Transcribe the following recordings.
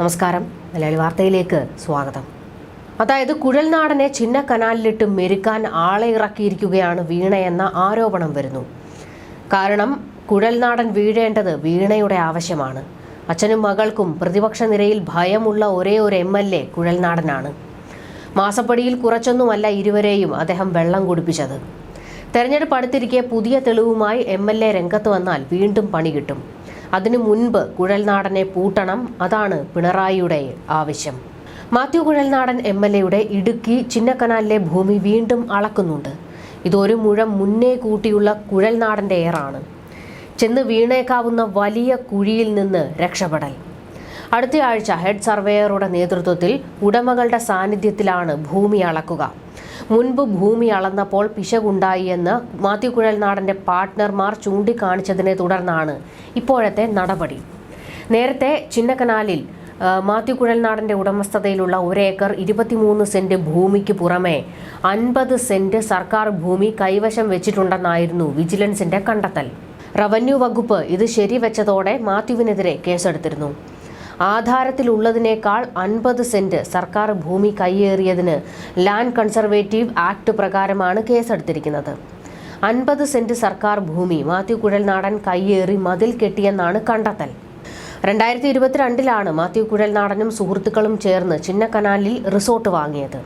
നമസ്കാരം. മലയാളി വാർത്തയിലേക്ക് സ്വാഗതം. അതായത് കുഴൽനാടനെ ചിന്ന കനാലിലിട്ട് മെരുക്കാൻ ആളെ ഇറക്കിയിരിക്കുകയാണ് വീണയെന്ന ആരോപണം വരുന്നു. കാരണം കുഴൽനാടൻ വീഴേണ്ടത് വീണയുടെ ആവശ്യമാണ്. അച്ഛനും മകൾക്കും പ്രതിപക്ഷ നിരയിൽ ഭയമുള്ള ഒരേ ഒരു എം എൽ എ കുഴൽനാടനാണ്. മാസപ്പടിയിൽ കുറച്ചൊന്നുമല്ല ഇരുവരെയും അദ്ദേഹം വെള്ളം കുടിപ്പിച്ചത്. തെരഞ്ഞെടുപ്പ് അടുത്തിരിക്കെ പുതിയ തെളിവുമായി എം എൽ എ രംഗത്ത് വന്നാൽ വീണ്ടും പണി കിട്ടും. അതിനു മുൻപ് കുഴൽനാടനെ പൂട്ടണം അതാണ് പിണറായിയുടെ ആവശ്യം. മാത്യു കുഴൽനാടൻ എം എൽ എയുടെ ഇടുക്കി ചിന്നക്കനാലിലെ ഭൂമി വീണ്ടും അളക്കുന്നുണ്ട്. ഇതൊരു മുഴം മുന്നേ കൂട്ടിയുള്ള കുഴൽനാടന്റെ ഏറാണ്. ചെന്ന് വീണേക്കാവുന്ന വലിയ കുഴിയിൽ നിന്ന് രക്ഷപ്പെടൽ. അടുത്തയാഴ്ച ഹെഡ് സർവേയറുടെ നേതൃത്വത്തിൽ ഉടമകളുടെ സാന്നിധ്യത്തിലാണ് ഭൂമി അളക്കുക. മുൻപ് ഭൂമി അളന്നപ്പോൾ പിശകുണ്ടായി എന്ന് മാത്യു കുഴൽനാടന്റെ പാർട്ട്ണർമാർ ചൂണ്ടിക്കാണിച്ചതിനെ തുടർന്നാണ് ഇപ്പോഴത്തെ നടപടി. നേരത്തെ ചിന്നക്കനാലിൽ മാത്യു കുഴൽനാടന്റെ ഉടമസ്ഥതയിലുള്ള ഒരേക്കർ ഇരുപത്തിമൂന്ന് സെന്റ് ഭൂമിക്ക് പുറമെ അൻപത് സെന്റ് സർക്കാർ ഭൂമി കൈവശം വെച്ചിട്ടുണ്ടെന്നായിരുന്നു വിജിലൻസിന്റെ കണ്ടെത്തൽ. റവന്യൂ വകുപ്പ് ഇത് ശരിവെച്ചതോടെ മാത്യുവിനെതിരെ കേസെടുത്തിരുന്നു. ആധാരത്തിലുള്ളതിനേക്കാൾ അൻപത് സെന്റ് സർക്കാർ ഭൂമി കൈയേറിയതിന് ലാൻഡ് കൺസർവേറ്റീവ് ആക്ട് പ്രകാരമാണ് കേസെടുത്തിരിക്കുന്നത്. അൻപത് സെന്റ് സർക്കാർ ഭൂമി മാത്യു കുഴൽനാടൻ കൈയേറി മതിൽ കെട്ടിയെന്നാണ് കണ്ടെത്തൽ. രണ്ടായിരത്തി ഇരുപത്തിരണ്ടിലാണ് മാത്യു കുഴൽനാടനും സുഹൃത്തുക്കളും ചേർന്ന് ചിന്നക്കനാലിൽ റിസോർട്ട് വാങ്ങിയത്.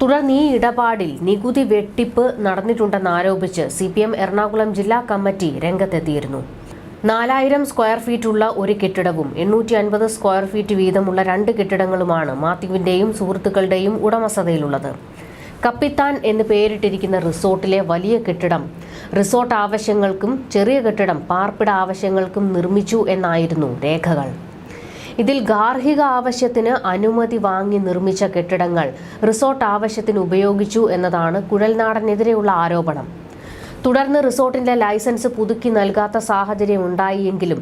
തുടർന്ന് ഈ ഇടപാടിൽ നികുതി വെട്ടിപ്പ് നടന്നിട്ടുണ്ടെന്നാരോപിച്ച് സി പി എം എറണാകുളം ജില്ലാ കമ്മിറ്റി രംഗത്തെത്തിയിരുന്നു. നാലായിരം സ്ക്വയർ ഫീറ്റുള്ള ഒരു കെട്ടിടവും എണ്ണൂറ്റി അൻപത് സ്ക്വയർ ഫീറ്റ് വീതമുള്ള രണ്ട് കെട്ടിടങ്ങളുമാണ് മാത്യുവിന്റെയും സുഹൃത്തുക്കളുടെയും ഉടമസ്ഥതയിലുള്ളത്. കപ്പിത്താൻ എന്ന് പേരിട്ടിരിക്കുന്ന റിസോർട്ടിലെ വലിയ കെട്ടിടം റിസോർട്ട് ആവശ്യങ്ങൾക്കും ചെറിയ കെട്ടിടം പാർപ്പിട ആവശ്യങ്ങൾക്കും നിർമ്മിച്ചു എന്നായിരുന്നു രേഖകൾ. ഇതിൽ ഗാർഹിക ആവശ്യത്തിന് അനുമതി വാങ്ങി നിർമ്മിച്ച കെട്ടിടങ്ങൾ റിസോർട്ട് ആവശ്യത്തിന് ഉപയോഗിച്ചു എന്നതാണ് കുഴൽനാടനെതിരെയുള്ള ആരോപണം. തുടർന്ന് റിസോർട്ടിന്റെ ലൈസൻസ് പുതുക്കി നൽകാത്ത സാഹചര്യം ഉണ്ടായിയെങ്കിലും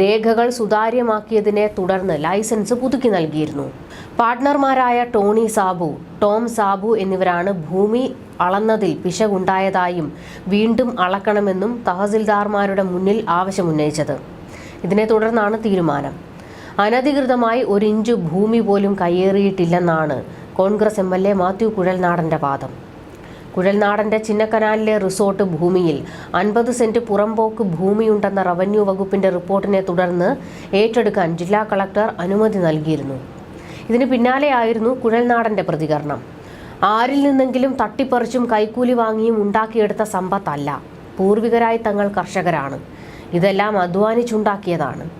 രേഖകൾ സുതാര്യമാക്കിയതിനെ തുടർന്ന് ലൈസൻസ് പുതുക്കി നൽകിയിരുന്നു. പാർട്ട്ണർമാരായ ടോണി സാബു ടോം സാബു എന്നിവരാണ് ഭൂമി അളന്നതിൽ പിശകുണ്ടായതായും വീണ്ടും അളക്കണമെന്നും തഹസിൽദാർമാരുടെ മുന്നിൽ ആവശ്യമുന്നയിച്ചത്. ഇതിനെ തുടർന്നാണ് തീരുമാനം. അനധികൃതമായി ഒരു ഇഞ്ച് ഭൂമി പോലും കയ്യേറിയിട്ടില്ലെന്നാണ് Congress M L A Mathew കുഴൽനാടന്റെ വാദം. കുഴൽനാടന്റെ ചിന്നക്കനാലിലെ റിസോർട്ട് ഭൂമിയിൽ അൻപത് സെന്റ് പുറംപോക്ക് ഭൂമിയുണ്ടെന്ന റവന്യൂ വകുപ്പിന്റെ റിപ്പോർട്ടിനെ തുടർന്ന് ഏറ്റെടുക്കാൻ ജില്ലാ കളക്ടർ അനുമതി നൽകിയിരുന്നു. ഇതിന് പിന്നാലെയായിരുന്നു കുഴൽനാടന്റെ പ്രതികരണം. ആരിൽ നിന്നെങ്കിലും തട്ടിപ്പറിച്ചും കൈക്കൂലി വാങ്ങിയും ഉണ്ടാക്കിയെടുത്ത സമ്പത്തല്ല. പൂർവികരായി തങ്ങൾ കർഷകരാണ്. ഇതെല്ലാം അധ്വാനിച്ചുണ്ടാക്കിയതാണ്.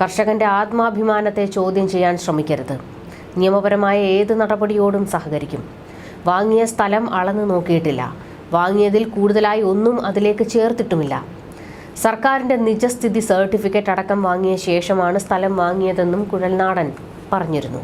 കർഷകന്റെ ആത്മാഭിമാനത്തെ ചോദ്യം ചെയ്യാൻ ശ്രമിക്കരുത്. നിയമപരമായ ഏത് നടപടിയോടും സഹകരിക്കും. വാങ്ങിയ സ്ഥലം അളന്നു നോക്കിയിട്ടില്ല. വാങ്ങിയതിൽ കൂടുതലായി ഒന്നും അതിലേക്ക് ചേർത്തിട്ടുമില്ല. സർക്കാരിന്റെ നിജസ്ഥിതി സർട്ടിഫിക്കറ്റ് അടക്കം വാങ്ങിയ ശേഷമാണ് സ്ഥലം വാങ്ങിയതെന്നും കുഴൽനാടൻ പറഞ്ഞിരുന്നു.